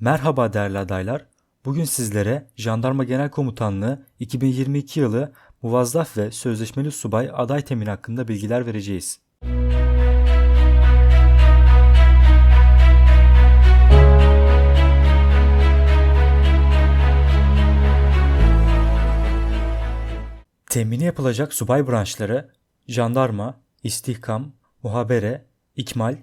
Merhaba değerli adaylar. Bugün sizlere Jandarma Genel Komutanlığı 2022 yılı muvazzaf ve sözleşmeli subay aday temini hakkında bilgiler vereceğiz. Temini yapılacak subay branşları jandarma, istihkam, muhabere, ikmal,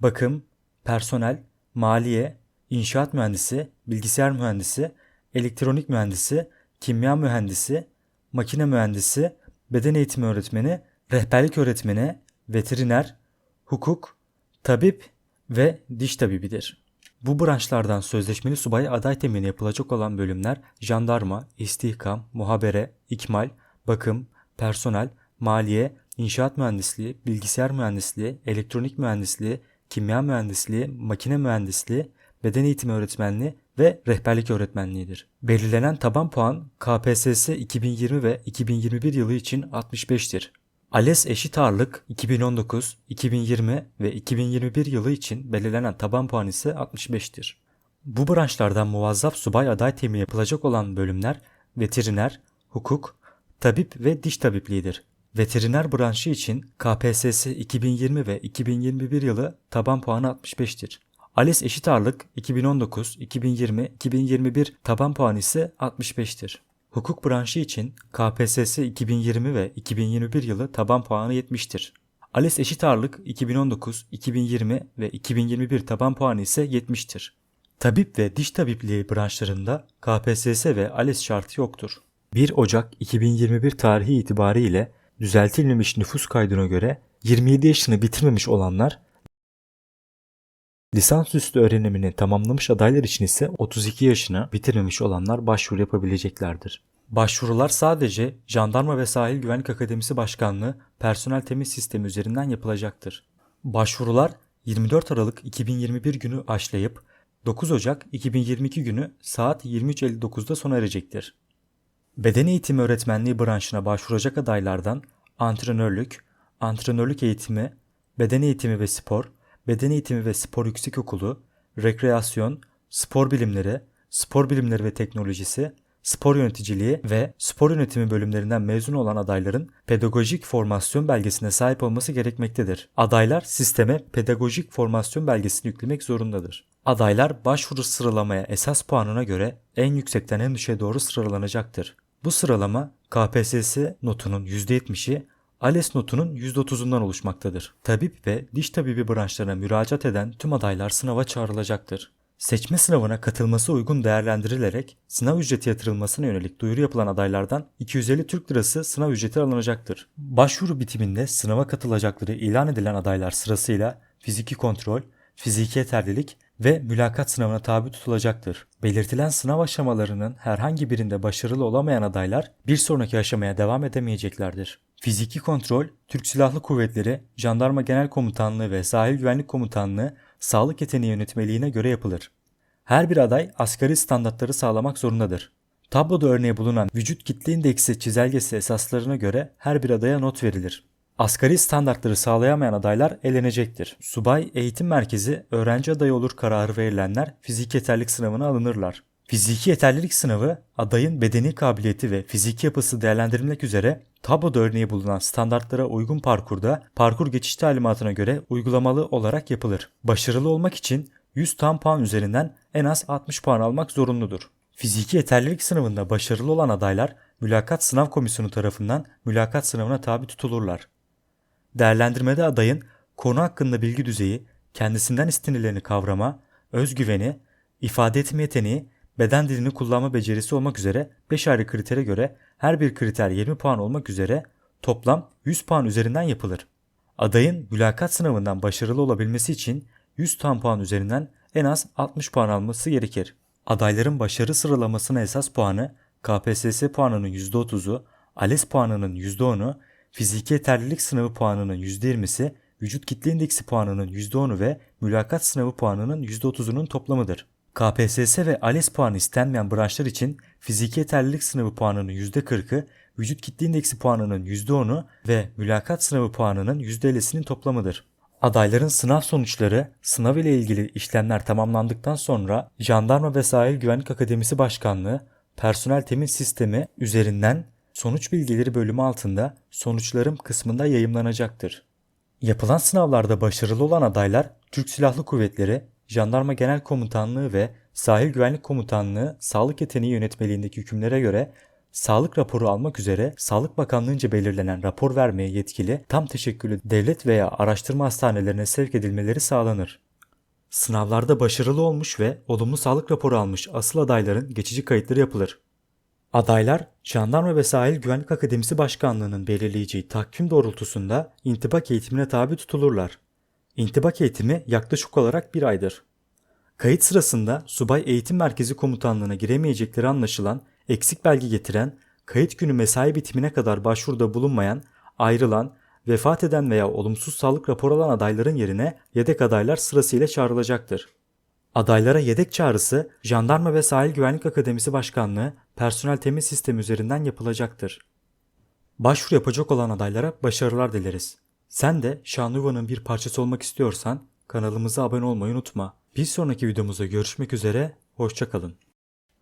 bakım, personel, maliye, inşaat mühendisi, bilgisayar mühendisi, elektronik mühendisi, kimya mühendisi, makine mühendisi, beden eğitimi öğretmeni, rehberlik öğretmeni, veteriner, hukuk, tabip ve diş tabibidir. Bu branşlardan sözleşmeli subay aday temini yapılacak olan bölümler jandarma, istihkam, muhabere, ikmal, bakım, personel, maliye, inşaat mühendisliği, bilgisayar mühendisliği, elektronik mühendisliği, kimya mühendisliği, makine mühendisliği, beden eğitimi öğretmenliği ve rehberlik öğretmenliğidir. Belirlenen taban puan KPSS 2020 ve 2021 yılı için 65'tir. ALES eşit ağırlık 2019, 2020 ve 2021 yılı için belirlenen taban puan ise 65'tir. Bu branşlardan muvazzaf subay aday temini yapılacak olan bölümler veteriner, hukuk, tabip ve diş tabipliğidir. Veteriner branşı için KPSS 2020 ve 2021 yılı taban puanı 65'tir. ALES eşit ağırlık 2019, 2020, 2021 taban puanı ise 65'tir. Hukuk branşı için KPSS 2020 ve 2021 yılı taban puanı 70'tir. ALES eşit ağırlık 2019, 2020 ve 2021 taban puanı ise 70'tir. Tabip ve diş tabipliği branşlarında KPSS ve ALES şartı yoktur. 1 Ocak 2021 tarihi itibariyle düzeltilmemiş nüfus kaydına göre 27 yaşını bitirmemiş olanlar Lisansüstü öğrenimini tamamlamış adaylar için ise 32 yaşını bitirmemiş olanlar başvuru yapabileceklerdir. Başvurular sadece Jandarma ve Sahil Güvenlik Akademisi Başkanlığı personel temin sistemi üzerinden yapılacaktır. Başvurular 24 Aralık 2021 günü başlayıp 9 Ocak 2022 günü saat 23.59'da sona erecektir. Beden eğitimi öğretmenliği branşına başvuracak adaylardan antrenörlük, antrenörlük eğitimi, beden eğitimi ve spor, beden eğitimi ve spor yüksekokulu, rekreasyon, spor bilimleri, spor bilimleri ve teknolojisi, spor yöneticiliği ve spor yönetimi bölümlerinden mezun olan adayların pedagojik formasyon belgesine sahip olması gerekmektedir. Adaylar sisteme pedagojik formasyon belgesini yüklemek zorundadır. Adaylar başvuru sıralamaya esas puanına göre en yüksekten en düşüğe doğru sıralanacaktır. Bu sıralama KPSS notunun %70'i ALES notunun %30'undan oluşmaktadır. Tabip ve diş tabibi branşlarına müracaat eden tüm adaylar sınava çağrılacaktır. Seçme sınavına katılması uygun değerlendirilerek sınav ücreti yatırılmasına yönelik duyuru yapılan adaylardan 250 Türk Lirası sınav ücreti alınacaktır. Başvuru bitiminde sınava katılacakları ilan edilen adaylar sırasıyla fiziki kontrol, fiziki yeterlilik ve mülakat sınavına tabi tutulacaktır. Belirtilen sınav aşamalarının herhangi birinde başarılı olamayan adaylar bir sonraki aşamaya devam edemeyeceklerdir. Fiziki kontrol, Türk Silahlı Kuvvetleri, Jandarma Genel Komutanlığı ve Sahil Güvenlik Komutanlığı sağlık yeteneği yönetmeliğine göre yapılır. Her bir aday asgari standartları sağlamak zorundadır. Tabloda örneği bulunan vücut kitle indeksi çizelgesi esaslarına göre her bir adaya not verilir. Asgari standartları sağlayamayan adaylar elenecektir. Subay Eğitim Merkezi öğrenci adayı olur kararı verilenler fiziki yeterlilik sınavına alınırlar. Fiziki yeterlilik sınavı adayın bedeni kabiliyeti ve fiziki yapısı değerlendirilmek üzere tabloda örneği bulunan standartlara uygun parkurda parkur geçiş talimatına göre uygulamalı olarak yapılır. Başarılı olmak için 100 tam puan üzerinden en az 60 puan almak zorunludur. Fiziki yeterlilik sınavında başarılı olan adaylar mülakat sınav komisyonu tarafından mülakat sınavına tabi tutulurlar. Değerlendirmede adayın konu hakkında bilgi düzeyi, kendisinden istenilerini kavrama, özgüveni, ifade etme yeteneği, beden dilini kullanma becerisi olmak üzere 5 ayrı kritere göre her bir kriter 20 puan olmak üzere toplam 100 puan üzerinden yapılır. Adayın mülakat sınavından başarılı olabilmesi için 100 tam puan üzerinden en az 60 puan alması gerekir. Adayların başarı sıralamasına esas puanı KPSS puanının %30'u, ALES puanının %10'u, fiziki yeterlilik sınavı puanının %20'si, vücut kitle indeksi puanının %10'u ve mülakat sınavı puanının %30'unun toplamıdır. KPSS ve ALES puanı istenmeyen branşlar için fiziki yeterlilik sınavı puanının %40'ı, vücut kitle indeksi puanının %10'u ve mülakat sınavı puanının %50'sinin toplamıdır. Adayların sınav sonuçları, sınav ile ilgili işlemler tamamlandıktan sonra Jandarma ve Sahil Güvenlik Akademisi Başkanlığı personel temin sistemi üzerinden sonuç bilgileri bölümü altında sonuçlarım kısmında yayımlanacaktır. Yapılan sınavlarda başarılı olan adaylar Türk Silahlı Kuvvetleri, Jandarma Genel Komutanlığı ve Sahil Güvenlik Komutanlığı sağlık yeteneği yönetmeliğindeki hükümlere göre sağlık raporu almak üzere Sağlık Bakanlığı'nca belirlenen rapor vermeye yetkili tam teşekküllü devlet veya araştırma hastanelerine sevk edilmeleri sağlanır. Sınavlarda başarılı olmuş ve olumlu sağlık raporu almış asıl adayların geçici kayıtları yapılır. Adaylar, Jandarma ve Sahil Güvenlik Akademisi Başkanlığı'nın belirleyeceği takvim doğrultusunda intibak eğitimine tabi tutulurlar. İntibak eğitimi yaklaşık olarak bir aydır. Kayıt sırasında Subay Eğitim Merkezi Komutanlığı'na giremeyecekleri anlaşılan, eksik belge getiren, kayıt günü mesai bitimine kadar başvuruda bulunmayan, ayrılan, vefat eden veya olumsuz sağlık raporu alan adayların yerine yedek adaylar sırasıyla çağrılacaktır. Adaylara yedek çağrısı Jandarma ve Sahil Güvenlik Akademisi Başkanlığı personel temin sistemi üzerinden yapılacaktır. Başvuru yapacak olan adaylara başarılar dileriz. Sen de Şanlıurfa'nın bir parçası olmak istiyorsan kanalımıza abone olmayı unutma. Bir sonraki videomuzda görüşmek üzere, hoşçakalın.